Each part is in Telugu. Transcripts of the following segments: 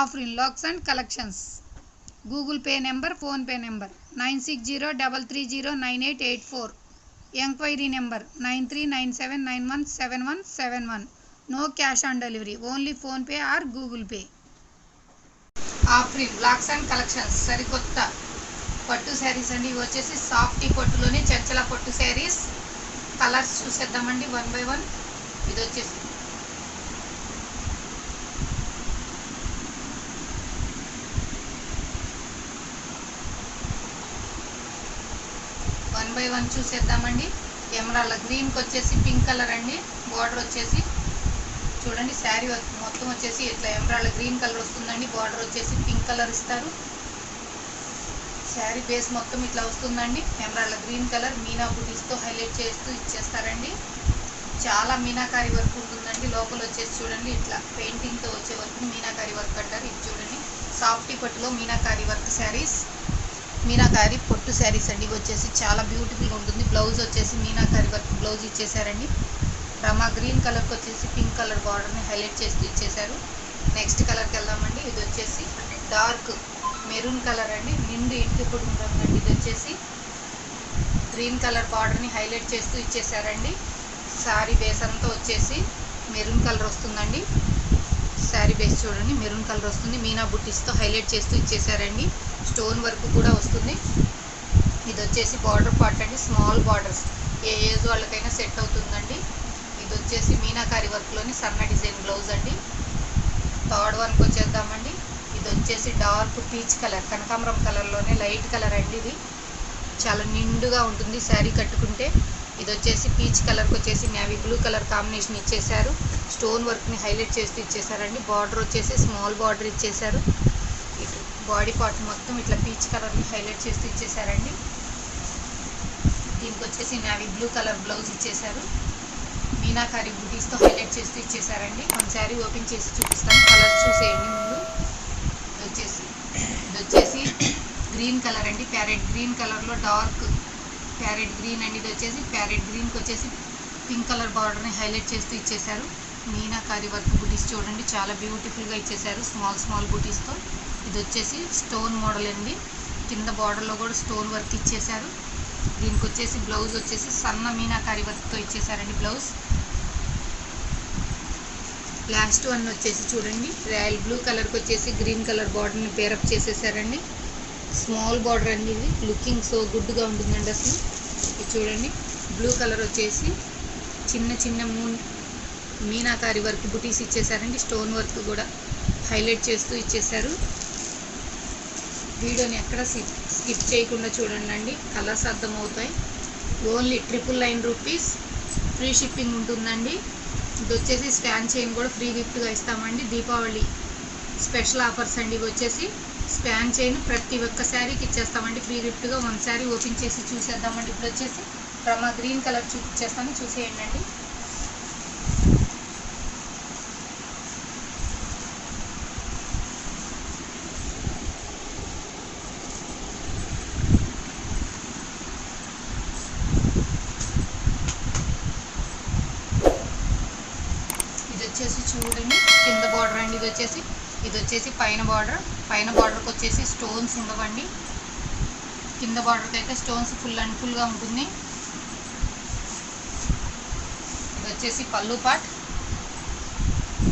Afrin looks and collections. Google pay number PhonePe number nine six zero double three zero nine eight eight four. Enquiry number nine three nine seven nine one seven one seven one. No cash on delivery only PhonePe or Google pay. Afrin blocks and collections సరికొత్త పట్టు శారీస్ అండి. ఇవి వచ్చేసి సాఫ్టీ పట్టులోనే చంచల పట్టు శారీస్. కలర్స్ చూసేద్దామండి వన్ బై వన్. ఇది వచ్చేసి వన్ బై వన్ చూసేద్దామండి. ఎమరాళ్ళ గ్రీన్కి వచ్చేసి పింక్ కలర్ అండి. బార్డర్ వచ్చేసి చూడండి శారీ మొత్తం వచ్చేసి ఇట్లా ఎమరాళ్ళ గ్రీన్ కలర్ వస్తుందండి. బార్డర్ వచ్చేసి పింక్ కలర్ ఇస్తారు. శారీ బేస్ మొత్తం ఇట్లా వస్తుందండి. ఎమరాళ్ళ గ్రీన్ కలర్ మీనా బుటీస్తో హైలైట్ చేస్తూ ఇచ్చేస్తారండి. చాలా మీనాకారి వర్క్ ఉంటుందండి. లోపల వచ్చేసి చూడండి ఇట్లా పెయింటింగ్తో వచ్చే వర్క్ మీనాకారి వర్క్ అంటారు. ఇది చూడండి. సాఫ్టీ పట్టులో మీనాకారి వర్క్ శారీస్. మీనాకారి పొట్టు శారీస్ అండి. ఇవి వచ్చేసి చాలా బ్యూటిఫుల్గా ఉంటుంది. బ్లౌజ్ వచ్చేసి మీనాకారి వర్క్ బ్లౌజ్ ఇచ్చేసారండి. రమా గ్రీన్ కలర్కి వచ్చేసి పింక్ కలర్ బార్డర్ని హైలైట్ చేస్తూ ఇచ్చేసారు. నెక్స్ట్ కలర్కి వెళ్దామండి. ఇది వచ్చేసి డార్క్ మెరూన్ కలర్ అండి. నిండు ఇంటి కూడా ఉంటుందండి. ఇది వచ్చేసి గ్రీన్ కలర్ బార్డర్ని హైలైట్ చేస్తూ ఇచ్చేసారండి. సారీ బేస్ అంతా వచ్చేసి మెరూన్ కలర్ వస్తుందండి. శారీ బేస్ చూడండి. మెరూన్ కలర్ వస్తుంది. మీనా బుట్టీస్తో హైలైట్ చేస్తూ ఇచ్చేసారండి. స్టోన్ వర్క్ కూడా వస్తుంది. ఇది వచ్చేసి బార్డర్ పార్ట్ అండి. స్మాల్ బార్డర్స్ ఏ ఏజ్ వాళ్ళకైనా సెట్ అవుతుందండి. ఇది వచ్చేసి మీనాకారి వర్క్లోని సన్న డిజైన్ బ్లౌజ్ అండి. థర్డ్ వన్కి వచ్చేద్దామండి. ఇది వచ్చేసి డార్క్ పీచ్ కలర్ కనకాంబరం కలర్లోనే లైట్ కలర్ అండి ఇది. చాలా నిండుగా ఉంటుంది శారీ కట్టుకుంటే. ఇది వచ్చేసి పీచ్ కలర్కి వచ్చేసి నేవీ బ్లూ కలర్ కాంబినేషన్ ఇచ్చేసారు స్టోన్ వర్క్ని హైలైట్ చేస్తూ ఇచ్చేసారండి బార్డర్ వచ్చేసి స్మాల్ బార్డర్ ఇచ్చేసారు ఇటు బాడీ పార్ట్ మొత్తం ఇట్లా పీచ్ కలర్ని హైలైట్ చేస్తూ ఇచ్చేసారండి దీనికి వచ్చేసి నేవీ బ్లూ కలర్ బ్లౌజ్ ఇచ్చేసారు మీనాకారి బుటీస్తో హైలైట్ చేస్తూ ఇచ్చేసారండి మన శారీ ఓపెన్ చేసి చూపిస్తాను కలర్ చూసేయండి ముందు. ఇది వచ్చేసి ఇది వచ్చేసి గ్రీన్ కలర్ అండి. ప్యారెట్ గ్రీన్ కలర్లో డార్క్ ప్యారెట్ గ్రీన్ అండి. ఇది వచ్చేసి ప్యారెట్ గ్రీన్కి వచ్చేసి పింక్ కలర్ బార్డర్ని హైలైట్ చేస్తూ ఇచ్చేసారు మీనాకారి వర్క్ బుటీస్ చూడండి. చాలా బ్యూటిఫుల్గా ఇచ్చేసారు స్మాల్ స్మాల్ బుటీస్తో. ఇది వచ్చేసి స్టోన్ మోడల్ అండి. కింద బార్డర్లో కూడా స్టోన్ వర్క్ ఇచ్చేసారు దీనికి వచ్చేసి బ్లౌజ్ వచ్చేసి సన్న మీనాకారి వర్క్తో ఇచ్చేసారండి బ్లౌజ్. లాస్ట్ వన్ వచ్చేసి చూడండి. రాయల్ బ్లూ కలర్కి వచ్చేసి గ్రీన్ కలర్ బార్డర్ని పేరప్ చేసేసారండి స్మాల్ బార్డర్ అండి ఇది. లుకింగ్ సో గుడ్గా ఉంటుందండి అసలు. ఇది చూడండి. బ్లూ కలర్ వచ్చేసి చిన్న చిన్న మూన్ మీనాకారి వర్క్ బుటీస్ ఇచ్చేసారండి. స్టోన్ వర్క్ కూడా హైలైట్ చేస్తూ ఇచ్చేసారు. వీడియోని ఎక్కడ స్కిప్ చేయకుండా చూడండి అండి కలర్స్ అర్థమవుతాయి. Only triple nine rupees free shipping ఉంటుందండి. ఇది వచ్చేసి స్కాన్ చైన్ కూడా ఫ్రీ గిఫ్ట్గా ఇస్తామండి. దీపావళి స్పెషల్ ఆఫర్స్ అండి ఇవి వచ్చేసి. స్పాన్ చైన్ ప్రతి ఒక్క శారీకి ఇచ్చేస్తామండి. ఫ్రీ గిఫ్ట్గా వన్ శారీ ఓపెన్ చేసి చూసేద్దామండి. ఇప్పుడు వచ్చేసి రమా గ్రీన్ కలర్ చూపించేస్తాను చూసేయండి అండి ఇది వచ్చేసి చూడండి. కింద బార్డర్ అండి ఇది వచ్చేసి ఇది వచ్చేసి పైన బార్డర్ పైన బార్డర్కి వచ్చేసి స్టోన్స్ ఉండవండి. కింద బార్డర్కి అయితే స్టోన్స్ ఫుల్ అండ్ ఫుల్గా ఉంటుంది. ఇది వచ్చేసి పళ్ళు పాట్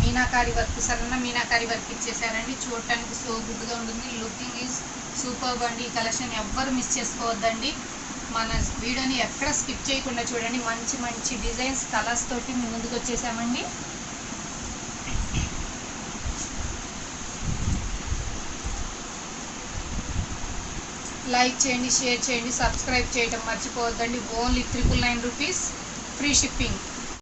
మీనాకారి వర్క్ సన్న మీనాకారి వర్క్ ఇచ్చేసారండి. చూడటానికి సో గుడ్గా ఉంటుంది. లుకింగ్ ఈజ్ సూపర్ అండి. ఈ కలెక్షన్ ఎవ్వరు మిస్ చేసుకోవద్దండి. మన వీడియోని ఎక్కడ స్కిప్ చేయకుండా చూడండి. మంచి మంచి డిజైన్స్ కలర్స్ తోటి ముందుకు వచ్చేసామండి లైక్ చేయండి షేర్ చేయండి సబ్స్క్రైబ్ చేయడం మర్చిపోవద్దండి. Only triple nine rupees free shipping